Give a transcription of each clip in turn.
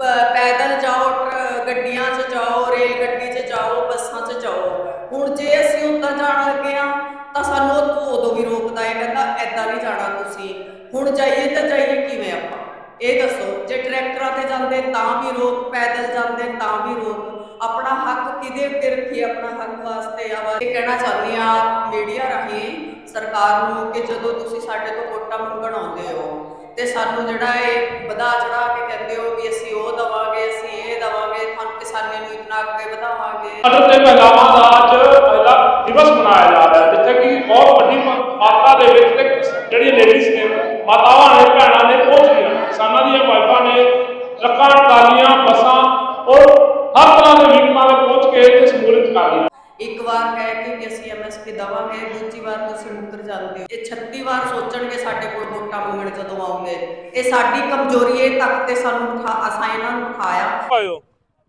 ਪੈਦਲ ਜਾਓ ਗੱਡੀਆਂ 'ਚ ਜਾਓ, ਰੇਲ ਗੱਡੀ 'ਚ ਜਾਓ, ਬੱਸਾਂ 'ਚ ਜਾਓ। ਹੁਣ ਜੇ ਅਸੀਂ ਉੱਦਾਂ ਜਾਣ ਲੱਗੇ ਆ ਤਾਂ ਸਾਨੂੰ ਉਹ ਉਦੋਂ ਵੀ ਰੋਕਦਾ ਹੈ, ਕਹਿੰਦਾ ਐਦਾਂ ਨਹੀਂ ਜਾਣਾ ਤੁਸੀਂ। ਹੁਣ ਜਾਈਏ ਤਾਂ ਜਾਈਏ ਕਿਵੇਂ ਆਪਾਂ? ਇਹ ਦੱਸੋ, ਜੇ ਟਰੈਕਟਰਾਂ ਤੇ ਜਾਂਦੇ ਤਾਂ ਵੀ ਰੋਕ, ਪੈਦਲ ਜਾਂਦੇ ਤਾਂ ਵੀ ਰੋਕ। ਆਪਣਾ ਹੱਕ ਕਿਹਦੇ ਉੱਤੇ ਰੱਖੀਏ? ਆਪਣਾ ਹੱਕ ਵਾਸਤੇ ਆਵਾਜ਼ ਇਹ ਕਹਿਣਾ ਚਾਹੁੰਦੀ ਆ ਮੀਡੀਆ ਰਾਹੀਂ, ਸਰਕਾਰ ਨੂੰ ਕਿ ਜਦੋਂ ਤੁਸੀਂ ਸਾਡੇ ਤੋਂ ਵੋਟਾਂ ਮੰਗਣ ਆਉਂਦੇ ਹੋ, ਤੇ ਸਾਨੂੰ ਜਿਹੜਾ ਇਹ ਵਧਾ ਚੜਾ ਕੇ ਕਹਿੰਦੇ ਹੋ ਵੀ ਅਸੀਂ ਕਿਸਾਨੀ ਨੂੰ ਇਤਨਾ ਅੱਗੇ ਵਧਾਵਾਂਗੇ। ਭਾਰਤ ਦੇ ਮਹਿਲਾਵਾਂ ਦਾ ਅੱਜ ਮਹਿਲਾ ਦਿਵਸ ਮਨਾਇਆ ਜਾ ਰਿਹਾ ਹੈ ਜਿੱਥੇ ਕਿ ਬਹੁਤ ਵੱਡੀ ਮਾਤਰਾ ਦੇ ਵਿੱਚ ਤੇ ਜਿਹੜੀਆਂ ਲੇਡੀਜ਼ ਨੇ ਮਾਤਾਵਾਂ ਨੇ ਭੈਣਾਂ ਨੇ ਪਹੁੰਚ ਗਈਆਂ ਕਿਸਾਨਾਂ ਦੀਆਂ ਵਾਈਫਾਂ ਨੇ ਟਰੱਕਾਂ ਟਰਾਲੀਆਂ ਬੱਸਾਂ ਔਰ ਹਰ ਤਰ੍ਹਾਂ ਦੇ ਵਹੀਕਲਾਂ ਤੇ ਪਹੁੰਚ ਕੇ ਇੱਥੇ ਸਮੂਲਿਤ ਕਰ ਰਹੀਆਂ। ਇੱਕ ਵਾਰ ਕਹਿ ਕੇ ਕਿ ਅਸੀਂ ਐਮਐਸਪੀ ਦਵਾਂਗੇ ਦੂਜੀ ਵਾਰ ਤੁਸੀਂ ਮੁੱਕਰ ਜਾਂਦੇ ਹੋ ਇਹ 36 ਵਾਰ ਸੋਚਣਗੇ ਸਾਡੇ ਕੋਲ ਵੋਟਾਂ ਮੰਗਣ ਜਦੋਂ ਆਉਂਗੇ। ਇਹ ਸਾਡੀ ਕਮਜ਼ੋਰੀ ਹੈ ਤੱਕ ਤੇ ਸਾਨੂੰ ਉਠਾ ਅਸਾਂ ਇਹਨਾਂ ਨੂੰ ਉਠਾਇਆ। ਆਇਓ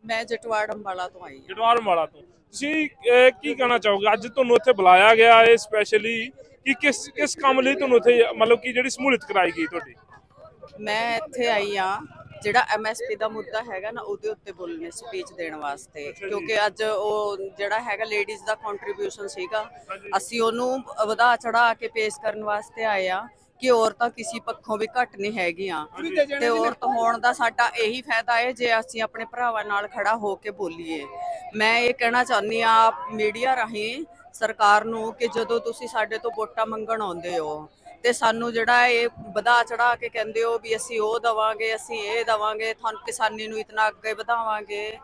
ਮੈਂ ਜਟਵਾੜ ਅੰਬਾਲਾ ਤੋਂ ਆਈ ਹਾਂ। ਜਟਵਾਰ ਮਾਲਾ ਤੋਂ। ਤੁਸੀਂ ਅਹ, ਕੀ ਕਹਿਣਾ ਚਾਹੋਗੇ? ਅੱਜ ਤੁਹਾਨੂੰ ਇੱਥੇ ਬੁਲਾਇਆ ਗਿਆ ਹੈ ਸਪੈਸ਼ਲੀ ਕਿ ਕਿਸ ਕਿਸ ਕੰਮ ਲਈ ਤੁਹਾਨੂੰ ਇੱਥੇ ਮਤਲਬ ਕਿ ਜਿਹੜੀ ਸਮੂਲਿਤ ਕਰਾਈ ਗਈ ਤੁਹਾਡੀ? ਮੈਂ ਇੱਥੇ ਆਈ ਆ ਜਿਹੜਾ ਐਮਐਸਪੀ ਦਾ ਮੁੱਦਾ ਹੈਗਾ ਨਾ ਉਹਦੇ ਉੱਤੇ ਬੋਲਣੇ ਸਪੀਚ ਦੇਣ ਵਾਸਤੇ। ਕਿਉਂਕਿ ਅੱਜ ਉਹ ਜਿਹੜਾ ਹੈਗਾ ਲੇਡੀਜ਼ ਦਾ ਕੰਟਰੀਬਿਊਸ਼ਨ ਸੀਗਾ। ਅਸੀਂ ਉਹਨੂੰ ਵਧਾ ਚੜਾ ਕੇ ਪੇਸ਼ ਕਰਨ ਵਾਸਤੇ ਆਏ ਆ ਕਿ ਔਰਤਾਂ ਕਿਸੇ ਪੱਖੋਂ ਵੀ ਘੱਟ ਨਹੀਂ ਹੈਗੀਆਂ। ਤੇ ਔਰਤ ਹੋਣ ਦਾ ਸਾਡਾ ਇਹੀ ਫਾਇਦਾ ਹੈ ਜੇ ਅਸੀਂ ਆਪਣੇ ਭਰਾਵਾਂ ਨਾਲ ਖੜਾ ਹੋ ਕੇ ਬੋਲੀਏ। ਮੈਂ ਇਹ ਕਹਿਣਾ ਚਾਹੁੰਦੀ ਆ ਮੀਡੀਆ ਰਾਹੀਂ ਸਰਕਾਰ ਨੂੰ ਕਿ ਜਦੋਂ ਤੁਸੀਂ ਸਾਡੇ ਤੋਂ ਵੋਟਾਂ ਮੰਗਣ ਆਉਂਦੇ ਹੋ ਤੇ ਸਾਨੂੰ ਜਿਹੜਾ ਇਹ ਵਧਾ ਚੜਾ ਕੇ ਕਹਿੰਦੇ ਹੋ ਵੀ ਅਸੀਂ ਉਹ ਦਵਾਂਗੇ ਅਸੀਂ ਇਹ ਦਵਾਂਗੇ ਤੁਹਾਨੂੰ ਕਿਸਾਨੀ ਨੂੰ ਇਤਨਾ ਅੱਗੇ ਵਧਾਵਾਂਗੇ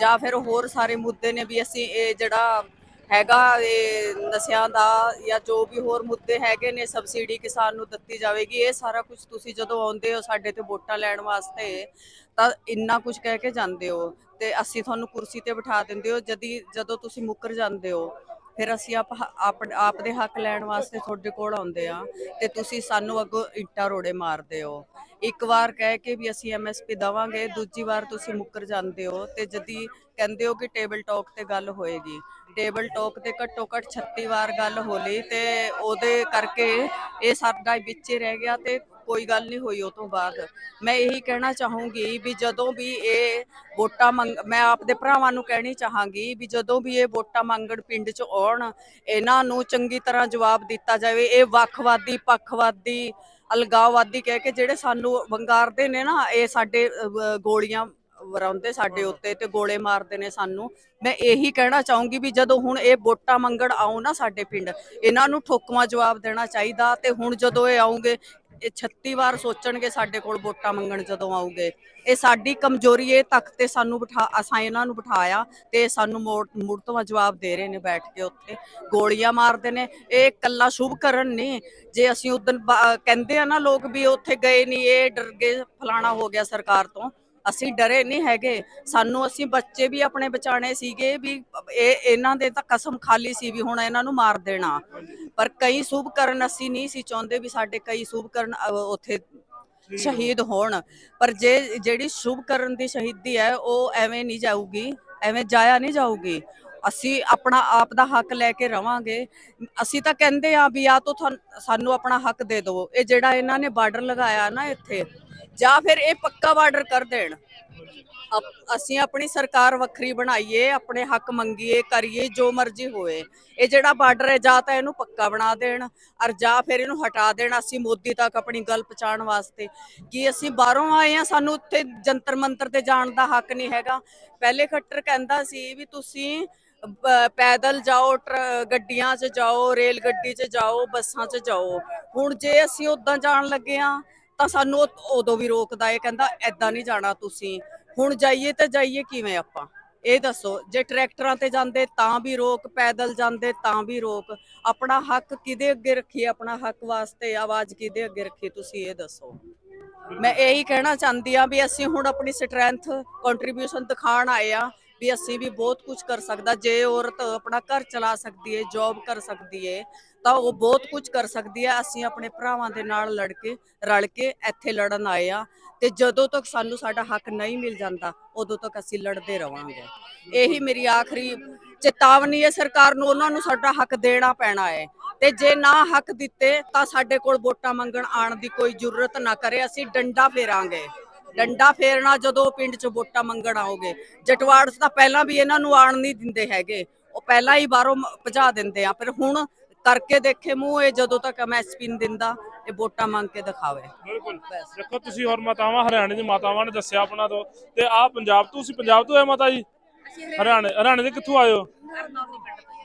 ਜਾਂ ਫਿਰ ਹੋਰ ਸਾਰੇ ਮੁੱਦੇ ਨੇ ਵੀ ਅਸੀਂ ਇਹ ਜਿਹੜਾ ਹੈਗਾ ਇਹ ਨਸ਼ਿਆਂ ਦਾ ਜਾਂ ਜੋ ਵੀ ਹੋਰ ਮੁੱਦੇ ਹੈਗੇ ਨੇ, ਸਬਸਿਡੀ ਕਿਸਾਨ ਨੂੰ ਦਿੱਤੀ ਜਾਵੇਗੀ, ਇਹ ਸਾਰਾ ਕੁਝ ਤੁਸੀਂ ਜਦੋਂ ਆਉਂਦੇ ਹੋ ਸਾਡੇ ਤੇ ਵੋਟਾਂ ਲੈਣ ਵਾਸਤੇ, ਤਾਂ ਇੰਨਾ ਕੁਝ ਕਹਿ ਕੇ ਜਾਂਦੇ ਹੋ ਤੇ ਅਸੀਂ ਤੁਹਾਨੂੰ ਕੁਰਸੀ ਤੇ ਬਿਠਾ ਦਿੰਦੇ ਹੋ, ਜਦੀ ਜਦੋਂ ਤੁਸੀਂ ਮੁੱਕਰ ਜਾਂਦੇ ਹੋ ਫਿਰ ਅਸੀਂ ਆਪ ਆਪ ਆਪ ਹੱਕ ਲੈਣ ਵਾਸਤੇ ਤੁਹਾਡੇ ਕੋਲ ਆਉਂਦੇ ਆ ਤੇ ਤੁਸੀਂ ਸਾਨੂੰ ਅੱਗੋਂ ਇੱਟਾਂ ਰੋੜੇ ਮਾਰਦੇ ਹੋ। ਇੱਕ ਵਾਰ ਕਹਿ ਕੇ ਵੀ ਅਸੀਂ ਐਮਐਸਪੀ ਦਵਾਂਗੇ, ਦੂਜੀ ਵਾਰ ਤੁਸੀਂ ਮੁੱਕਰ ਜਾਂਦੇ ਹੋ ਤੇ ਜਦੀ ਕਹਿੰਦੇ ਹੋ ਕਿ ਟੇਬਲ ਟਾਕ ਤੇ ਗੱਲ ਹੋਏਗੀ। ਟੇਬਲ ਟਾਕ ਤੇ ਘੱਟੋ ਘੱਟ 36 ਵਾਰ ਗੱਲ ਹੋ ਲਈ ਤੇ ਉਹਦੇ ਕਰਕੇ ਇਹ ਸਾਡਾ ਵਿੱਚ ਰਹਿ ਗਿਆ ਤੇ ਕੋਈ ਗੱਲ ਨਹੀਂ ਹੋਈ ਉਹ ਤੋਂ ਬਾਅਦ। ਮੈਂ ਇਹੀ ਕਹਿਣਾ ਚਾਹੂੰਗੀ ਵੀ ਜਦੋਂ ਵੀ ਇਹ ਵੋਟਾਂ ਮੰਗ, ਮੈਂ ਆਪਦੇ ਭਰਾਵਾਂ ਨੂੰ ਕਹਿਣੀ ਚਾਹਾਂਗੀ ਵੀ ਜਦੋਂ ਵੀ ਇਹ ਵੋਟਾਂ ਮੰਗਣ ਪਿੰਡ 'ਚ ਆਉਣ, ਇਹਨਾਂ ਨੂੰ ਚੰਗੀ ਤਰ੍ਹਾਂ ਜਵਾਬ ਦਿੱਤਾ ਜਾਵੇ। ਇਹ ਵੱਖਵਾਦੀ, ਪੱਖਵਾਦੀ ਅਲਗਾਵਵਾਦੀ ਕਹਿ ਕੇ ਜਿਹੜੇ ਸਾਨੂੰ ਵੰਗਾਰਦੇ ਨੇ ਨਾ, ਇਹ ਸਾਡੇ ਗੋਲੀਆਂ ਵਰਾਉਂਦੇ ਸਾਡੇ ਉੱਤੇ ਤੇ ਗੋਲੇ ਮਾਰਦੇ ਨੇ ਸਾਨੂੰ। ਮੈਂ ਇਹੀ ਕਹਿਣਾ ਚਾਹੂੰਗੀ ਵੀ ਜਦੋਂ ਹੁਣ ਇਹ ਵੋਟਾਂ ਮੰਗਣ ਆਉ ਨਾ ਸਾਡੇ ਪਿੰਡ, ਇਹਨਾਂ ਨੂੰ ਠੋਕਵਾ ਜਵਾਬ ਦੇਣਾ ਚਾਹੀਦਾ ਤੇ ਹੁਣ ਜਦੋਂ ਇਹ ਆਉਂਗੇ ਇਹ 36 ਵਾਰ ਸੋਚਣਗੇ ਸਾਡੇ ਕੋਲ ਵੋਟਾਂ ਮੰਗਣ ਜਦੋਂ ਆਉਗੇ। ਇਹ ਸਾਡੀ ਕਮਜ਼ੋਰੀ ਇਹ ਤੱਕ ਤੇ ਸਾਨੂੰ ਬਿਠਾ, ਅਸਾਂ ਇਹਨਾਂ ਨੂੰ ਬਿਠਾਇਆ ਤੇ ਸਾਨੂੰ ਮੁੜ ਤੋਂ ਜਵਾਬ ਦੇ ਰਹੇ ਨੇ ਬੈਠ ਕੇ ਉੱਥੇ। ਗੋਲੀਆਂ ਮਾਰਦੇ ਨੇ, ਇਹ ਕੱਲਾ ਸ਼ੁਭ ਕਰਨ ਨਹੀਂ ਜੇ ਅਸੀਂ ਉਦੋਂ ਕਹਿੰਦੇ ਆ ਨਾ ਲੋਕ ਵੀ ਉੱਥੇ ਗਏ ਨਹੀਂ ਇਹ ਡਰ ਗਏ, ਫਲਾਣਾ ਹੋ ਗਿਆ ਸਰਕਾਰ ਤੋਂ। ਅਸੀਂ ਡਰੇ ਨਹੀਂ ਹੈਗੇ। ਸਾਨੂੰ ਅਸੀਂ ਬੱਚੇ ਵੀ ਆਪਣੇ ਬਚਾਣੇ ਸੀਗੇ ਵੀ ਇਹ ਇਹਨਾਂ ਦੇ ਤਾਂ ਕਸਮ ਖਾਲੀ ਸੀ ਵੀ ਹੁਣ ਇਹਨਾਂ ਨੂੰ ਮਾਰ ਦੇਣਾ। ਪਰ ਕਈ ਸ਼ੁਭ ਕਰਨ ਅਸੀਂ ਨਹੀਂ ਸੀ ਚਾਹੁੰਦੇ ਵੀ ਸਾਡੇ ਕਈ ਸ਼ੁਭ ਕਰਨ ਉੱਥੇ ਸ਼ਹੀਦ ਹੋਣ। ਪਰ ਜੇ ਜਿਹੜੀ ਸ਼ੁਭ ਕਰਨ ਦੀ ਸ਼ਹੀਦੀ ਹੈ, ਉਹ ਐਵੇਂ ਨਹੀਂ ਜਾਊਗੀ, ਐਵੇਂ ਜਾਇਆ ਨਹੀਂ ਜਾਊਗੀ। ਅਸੀਂ ਆਪਣਾ ਆਪ ਦਾ ਹੱਕ ਲੈ ਕੇ ਰਵਾਂਗੇ। ਅਸੀਂ ਤਾਂ ਕਹਿੰਦੇ ਆ ਵੀ ਆ ਤੋਂ ਸਾਨੂੰ ਆਪਣਾ ਹੱਕ ਦੇ ਦਿਓ। ਇਹ ਜਿਹੜਾ ਇਹਨਾਂ ਨੇ ਬਾਰਡਰ ਲਗਾਇਆ ਨਾ ਇੱਥੇ, ਜਾਂ ਫਿਰ ਇਹ ਪੱਕਾ ਬਾਰਡਰ ਕਰ ਦੇਣ। ਅਪ- ਅਸੀਂ ਆਪਣੀ ਸਰਕਾਰ ਵੱਖਰੀ ਬਣਾਈਏ, ਆਪਣੇ ਹੱਕ ਮੰਗੀਏ, ਕਰੀਏ ਜੋ ਮਰਜ਼ੀ ਹੋਏ। ਇਹ ਜਿਹੜਾ ਬਾਰਡਰ ਹੈ, ਜਾਂ ਤਾਂ ਇਹਨੂੰ ਪੱਕਾ ਬਣਾ ਦੇਣ, ਔਰ ਜਾਂ ਫਿਰ ਇਹਨੂੰ ਹਟਾ ਦੇਣ ਅਸੀਂ ਮੋਦੀ ਤੱਕ ਆਪਣੀ ਗੱਲ ਪਹੁੰਚਾਉਣ ਵਾਸਤੇ। ਕਿ ਅਸੀਂ ਬਾਹਰੋਂ ਆਏ ਆ ਸਾਨੂੰ ਉੱਥੇ ਜੰਤਰ ਮੰਤਰ ਤੇ ਜਾਣ ਦਾ ਹੱਕ ਨਹੀਂ ਹੈਗਾ। ਪਹਿਲੇ ਖੱਟਰ ਕਹਿੰਦਾ ਸੀ ਵੀ ਤੁਸੀਂ ਬ- ਪੈਦਲ ਜਾਓ, ਟਰ- ਗੱਡੀਆਂ 'ਚ ਜਾਓ, ਰੇਲ ਗੱਡੀ 'ਚ ਜਾਓ, ਬੱਸਾਂ 'ਚ ਜਾਓ। ਹੁਣ ਜੇ ਅਸੀਂ ਉਦਾਂ ਜਾਣ ਲੱਗੇ ਆ ਤਾਂ ਸਾਨੂੰ ਉਹ- ਉਦੋਂ ਵੀ ਰੋਕਦਾ। ਏ ਕਹਿੰਦਾ ਐਦਾਂ ਨਹੀਂ ਜਾਣਾ ਤੁਸੀਂ। ਹੁਣ ਜਾਈਏ ਤਾਂ ਜਾਈਏ ਕਿਵੇਂ ਆਪਾਂ? ਇਹ ਦੱਸੋ, ਜੇ ਟਰੈਕਟਰਾਂ ਤੇ ਜਾਂਦੇ ਤਾਂ ਵੀ ਰੋਕ, ਪੈਦਲ ਜਾਂਦੇ ਤਾਂ ਵੀ ਰੋਕ। ਆਪਣਾ ਹੱਕ ਕਿਹਦੇ ਅੱਗੇ ਰੱਖੀਏ? ਆਪਣਾ ਹੱਕ ਵਾਸਤੇ ਆਵਾਜ਼ ਕਿਹਦੇ ਅੱਗੇ ਰੱਖੀ ਤੁਸੀਂ ਇਹ ਦੱਸੋ। ਮੈਂ ਇਹੀ ਕਹਿਣਾ ਚਾਹੁੰਦੀ ਆ ਵੀ ਅਸੀਂ ਹੁਣ ਆਪਣੀ ਸਟਰੈਂਥ ਕੰਟਰੀਬਿਊਸ਼ਨ ਦਿਖਾਣ ਆਏ ਆ ਵੀ ਅਸੀਂ ਵੀ ਬਹੁਤ ਕੁਝ ਕਰ ਸਕਦਾ, ਜੇ ਔਰਤ ਆਪਣਾ ਘਰ ਚਲਾ ਸਕਦੀ ਏ ਜੌਬ ਕਰ ਸਕਦੀ ਏ, ਤਾਂ ਉਹ ਬਹੁਤ ਕੁਝ ਕਰ ਸਕਦੀ ਹੈ ਅਸੀਂ ਆਪਣੇ ਭਰਾਵਾਂ ਦੇ ਨਾਲ ਲੜ ਕੇ, ਰਲ ਕੇ ਇੱਥੇ ਲੜਨ ਆਏ ਆ ਤੇ ਜਦੋਂ ਤੱਕ ਸਾਨੂੰ ਸਾਡਾ ਹੱਕ ਨਹੀਂ ਮਿਲ ਜਾਂਦਾ, ਉਦੋਂ ਤੱਕ ਅਸੀਂ ਲੜਦੇ ਰਵਾਂਗੇ। ਇਹੀ ਮੇਰੀ ਆਖਰੀ ਚੇਤਾਵਨੀ ਹੈ ਸਰਕਾਰ ਨੂੰ, ਉਹਨਾਂ ਨੂੰ ਸਾਡਾ ਹੱਕ ਦੇਣਾ ਪੈਣਾ ਹੈ ਤੇ ਜੇ ਨਾ ਹੱਕ ਦਿੱਤੇ, ਤਾਂ ਸਾਡੇ ਕੋਲ ਵੋਟਾਂ ਮੰਗਣ ਆਣ ਦੀ ਕੋਈ ਜ਼ਰੂਰਤ ਨਾ ਕਰੇ, ਅਸੀਂ ਡੰਡਾ ਫੇਰਾਂਗੇ। ਡੰਡਾ ਫੇਰਨਾ ਜਦੋਂ ਪਿੰਡ 'ਚ ਵੋਟਾਂ ਮੰਗਣ ਆਓਗੇ। ਜਟਵਾੜ 'ਚ ਤਾਂ ਪਹਿਲਾਂ ਵੀ ਇਹਨਾਂ ਨੂੰ ਆਣ ਨਹੀਂ ਦਿੰਦੇ ਹੈਗੇ। ਉਹ ਪਹਿਲਾਂ ਹੀ ਬਾਹਰੋਂ ਭਜਾ ਦਿੰਦੇ ਆ। ਪਰ ਹੁਣ ਕਰਕੇ ਦੇਖੇ ਮੂੰਹ ਇਹ ਜਦੋਂ ਤੱਕ ਐਮਐਸਪੀ ਨਹੀਂ ਦਿੰਦਾ ਇਹ ਵੋਟਾਂ ਮੰਗ ਕੇ ਦਿਖਾਵੇ। ਬਿਲਕੁਲ। ਦੇਖੋ ਤੁਸੀਂ ਹੋਰ ਮਾਤਾਵਾਂ ਹਰਿਆਣੇ ਦੀ ਮਾਤਾਵਾਂ ਨੇ ਦੱਸਿਆ ਆਪਣਾ ਤੋਂ। ਤੇ ਆਹ ਪੰਜਾਬ ਤੋਂ ਤੁਸੀਂ ਪੰਜਾਬ ਤੋਂ ਆਏ ਮਾਤਾ ਜੀ? ਹਰਿਆਣੇ ਹਰਿਆਣੇ ਦੇ ਕਿੱਥੋਂ ਆਏ ਹੋ?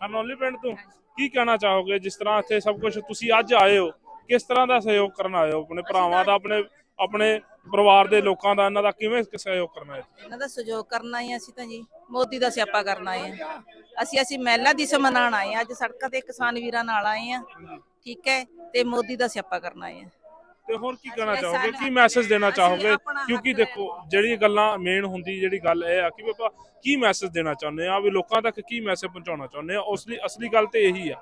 ਹਰਨੌਲੀ ਪਿੰਡ ਤੋਂ ਕੀ ਕਹਿਣਾ ਚਾਹੋਗੇ? ਜਿਸ ਤਰ੍ਹਾਂ ਇੱਥੇ ਸਭ ਕੁਝ ਤੁਸੀਂ ਅੱਜ ਆਏ ਹੋ ਕਿਸ ਤਰ੍ਹਾਂ ਦਾ ਸਹਿਯੋਗ ਕਰਨ ਆਏ ਹੋ? ਆਪਣੇ ਭਰਾਵਾਂ ਦਾ ਆਪਣੇ ਆਪਣੇ ਪਰਿਵਾਰ ਦੇ ਲੋਕਾਂ ਦਾ ਇਹਨਾਂ ਦਾ ਕਿਵੇਂ ਸਹਿਯੋਗ ਕਰਨਾ ਹੈ? ਇਹਨਾਂ ਦਾ ਸਹਿਯੋਗ ਕਰਨਾ ਹੀ ਅਸੀਂ ਤਾਂ ਜੀ। ਮੋਦੀ ਦਾ ਸਿਆਪਾ ਕਰਨਾ ਹੈ। ਅਸੀਂ ਅਸੀਂ ਮਹਿਲਾ ਦਿਵਸ ਮਨਾਉਣ ਆਏ ਅੱਜ ਸੜਕਾਂ ਤੇ ਕਿਸਾਨ ਵੀਰਾਂ ਨਾਲ ਆਏ ਆ ਠੀਕ ਹੈ? ਤੇ ਮੋਦੀ ਦਾ ਸਿਆਪਾ ਕਰਨਾ ਹੈ। ਤੇ ਹੋਰ ਕੀ ਕਹਿਣਾ ਚਾਹੋਗੇ? ਕੀ ਮੈਸੇਜ ਦੇਣਾ ਚਾਹੋਗੇ? ਕਿਉਂਕਿ ਦੇਖੋ ਜਿਹੜੀ ਗੱਲਾਂ ਮੇਨ ਹੁੰਦੀ ਜਿਹੜੀ ਗੱਲ ਇਹ ਆ ਕਿ ਆਪਾਂ ਕੀ ਮੈਸੇਜ ਦੇਣਾ ਚਾਹੁੰਦੇ ਆ ਵੀ ਲੋਕਾਂ ਤੱਕ ਕੀ ਮੈਸੇਜ ਪਹੁੰਚਾਉਣਾ ਚਾਹੁੰਦੇ ਆ ਉਸ ਲਈ ਅਸਲੀ ਗੱਲ ਤੇ ਇਹੀ ਆ।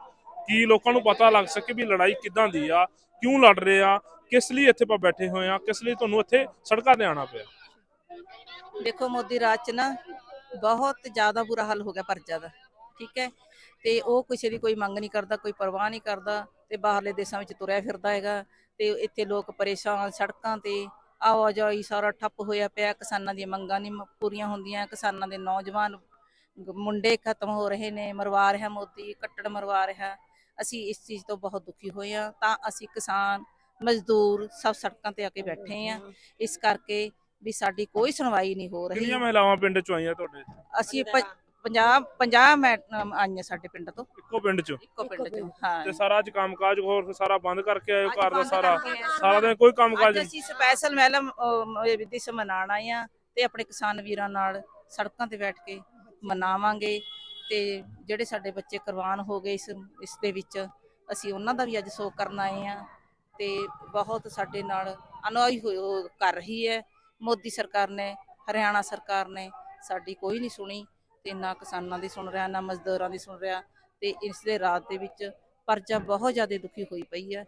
ਕਿ ਲੋਕਾਂ ਨੂੰ ਪਤਾ ਲੱਗ ਸਕੇ ਵੀ ਲੜਾਈ ਕਿੱਦਾਂ ਦੀ ਆ, ਕਿਉਂ ਲੜ ਰਹੇ ਆ, ਕਿਸ ਲਈ ਇੱਥੇ ਆਪਾਂ ਬੈਠੇ ਹੋਏ ਆ, ਕਿਸ ਲਈ ਤੁਹਾਨੂੰ ਇੱਥੇ ਸੜਕਾਂ ਤੇ ਆਉਣਾ ਪਿਆ? ਦੇਖੋ ਮੋਦੀ ਰਾਜ ਚ ਨਾ ਬਹੁਤ ਜ਼ਿਆਦਾ ਬੁਰਾ ਹਾਲ ਹੋ ਗਿਆ ਪਰਜਾ ਦਾ, ਠੀਕ ਹੈ? ਤੇ ਉਹ ਕਿਸੇ ਦੀ ਕੋਈ ਮੰਗ ਨਹੀਂ ਕਰਦਾ, ਕੋਈ ਪਰਵਾਹ ਨਹੀਂ ਕਰਦਾ ਤੇ ਬਾਹਰਲੇ ਦੇਸ਼ਾਂ ਵਿੱਚ ਤੁਰਿਆ ਫਿਰਦਾ ਹੈਗਾ ਤੇ ਇੱਥੇ ਲੋਕ ਪਰੇਸ਼ਾਨ ਸੜਕਾਂ ਤੇ, ਆਵਾਜਾਈ ਸਾਰਾ ਠੱਪ ਹੋਇਆ ਪਿਆ, ਕਿਸਾਨਾਂ ਦੀਆਂ ਮੰਗਾਂ ਨਹੀਂ ਪੂਰੀਆਂ ਹੁੰਦੀਆਂ, ਕਿਸਾਨਾਂ ਦੇ ਨੌਜਵਾਨ ਮੁੰਡੇ ਖਤਮ ਹੋ ਰਹੇ ਨੇ ਮਰਵਾ ਰਿਹਾ ਮੋਦੀ, ਕੱਟੜ ਮਰਵਾ ਰਿਹਾ ਅਸੀਂ ਇਸ ਚੀਜ਼ ਤੋਂ ਬਹੁਤ ਦੁਖੀ ਹੋਏ ਹਾਂ ਤਾਂ ਅਸੀਂ ਕਿਸਾਨ ਮਜ਼ਦੂਰ ਸਭ ਸੜਕਾਂ ਤੇ ਆ ਕੇ ਬੈਠੇ ਆ ਇਸ ਕਰਕੇ ਵੀ ਸਾਡੀ ਕੋਈ ਸੁਣਵਾਈ ਨਹੀਂ ਹੋ ਰਹੀ। ਕਿੰਨੀਆਂ ਮਹਿਲਾਵਾਂ ਪਿੰਡ ਚੋਂ ਆਈਆਂ ਤੁਹਾਡੇ? ਅਸੀਂ 50 50 ਮੈਂ ਆਈਆਂ ਸਾਡੇ ਪਿੰਡ ਤੋਂ। ਇੱਕੋ ਪਿੰਡ ਚੋਂ? ਇੱਕੋ ਪਿੰਡ ਚੋਂ ਹਾਂ। ਤੇ ਸਾਰਾ ਅੱਜ ਕੰਮਕਾਜ ਹੋਰ ਸਾਰਾ ਬੰਦ ਕਰਕੇ ਅੱਜ ਘਰ ਦਾ ਸਾਰਾ। ਸਾਰਾ ਦਿਨ ਕੋਈ ਕੰਮਕਾਜ ਨਹੀਂ ਅਸੀਂ ਸਪੈਸ਼ਲ ਮਹਿਲਮ ਵਿਦਿਸ ਮਨਾਉਣ ਆਏ ਆ ਤੇ ਆਪਣੇ ਕਿਸਾਨ ਵੀਰਾਂ ਨਾਲ ਸੜਕਾਂ ਤੇ ਬੈਠ ਕੇ ਮਨਾਵਾਂਗੇ। ਤੇ ਜਿਹੜੇ ਸਾਡੇ ਬੱਚੇ ਕੁਰਬਾਨ ਹੋ ਗਏ ਇਸ ਇਸ ਦੇ ਵਿੱਚ ਅਸੀਂ ਉਹਨਾਂ ਦਾ ਵੀ ਅੱਜ ਸੋਗ ਕਰਨ ਆਏ ਆ ਤੇ ਬਹੁਤ ਸਾਡੇ ਨਾਲ ਅਨੁਆਈ ਕਰ ਰਹੀ ਹੈ। ਮੋਦੀ ਸਰਕਾਰ ਨੇ ਹਰਿਆਣਾ ਸਰਕਾਰ ਨੇ ਸਾਡੀ ਕੋਈ ਨਹੀਂ ਸੁਣੀ ਤੇ ਨਾ ਕਿਸਾਨਾਂ ਦੀ ਸੁਣ ਰਿਹਾ ਨਾ ਮਜ਼ਦੂਰਾਂ ਦੀ ਸੁਣ ਰਿਹਾ ਤੇ ਇਸ ਦੇ ਰਾਤ ਦੇ ਵਿੱਚ ਪਰਜਾ ਬਹੁਤ ਜ਼ਿਆਦਾ ਦੁਖੀ ਹੋਈ ਪਈ ਹੈ।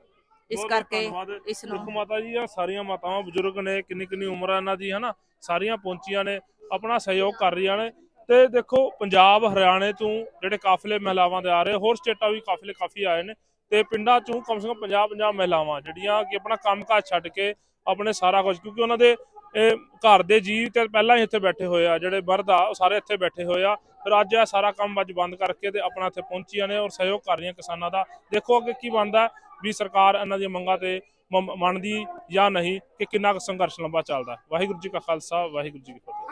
ਇਸ ਕਰਕੇ। ਇਸ ਨੂੰ ਮੁੱਖ ਮਾਤਾ ਜੀ ਆ ਸਾਰੀਆਂ ਮਾਤਾਵਾਂ ਬਜ਼ੁਰਗ ਨੇ ਕਿੰਨੀ ਕਿੰਨੀ ਉਮਰ ਇਹਨਾਂ ਦੀ ਹਨਾ? ਸਾਰੀਆਂ ਪਹੁੰਚੀਆਂ ਨੇ ਆਪਣਾ ਸਹਿਯੋਗ ਕਰ ਰਹੀਆਂ ਨੇ। ਤੇ ਦੇਖੋ, ਪੰਜਾਬ, ਹਰਿਆਣੇ ਤੋਂ ਜਿਹੜੇ ਕਾਫਲੇ ਮਹਿਲਾਵਾਂ ਦੇ ਆ ਰਹੇ, ਹੋਰ ਸਟੇਟਾਂ ਵੀ ਕਾਫਲੇ ਕਾਫੀ ਆਏ ਨੇ ਤੇ ਪਿੰਡਾਂ ਚੋਂ ਕਮ ਸੇ ਕਮ 50 50 ਮਹਿਲਾਵਾਂ ਜਿਹੜੀਆਂ ਕਿ ਆਪਣਾ ਕੰਮਕਾਜ ਛੱਡ ਕੇ ਆਪਣੇ ਸਾਰਾ ਕੁਝ ਕਿਉਂਕਿ ਉਹਨਾਂ ਦੇ, ਇਹ ਘਰ ਦੇ ਜੀ ਤੇ ਪਹਿਲਾਂ ਹੀ ਇੱਥੇ ਬੈਠੇ ਹੋਏ ਆ, ਜਿਹੜੇ ਮਰਦ ਆ ਉਹ ਸਾਰੇ ਇੱਥੇ ਬੈਠੇ ਹੋਏ ਆ। ਫਿਰ ਅੱਜ ਇਹ ਸਾਰਾ ਕੰਮ ਅੱਜ ਬੰਦ ਕਰਕੇ ਤੇ ਆਪਣਾ ਇੱਥੇ ਪਹੁੰਚੀਆਂ ਨੇ ਔਰ ਸਹਿਯੋਗ ਕਰ ਰਹੀਆਂ ਕਿਸਾਨਾਂ ਦਾ। ਦੇਖੋ ਅੱਗੇ ਕੀ ਬਣਦਾ ਵੀ ਸਰਕਾਰ ਇਹਨਾਂ ਦੀਆਂ ਮੰਗਾਂ ਤੇ ਮ- ਮੰਨਦੀ ਜਾਂ ਨਹੀਂ, ਕਿ ਕਿੰਨਾ ਕੁ ਸੰਘਰਸ਼ ਲੰਬਾ ਚੱਲਦਾ ਵਾਹਿਗੁਰੂ ਜੀ ਕਾ ਖਾਲਸਾ, ਵਾਹਿਗੁਰੂ ਜੀ ਕੀ ਫਤਿਹ।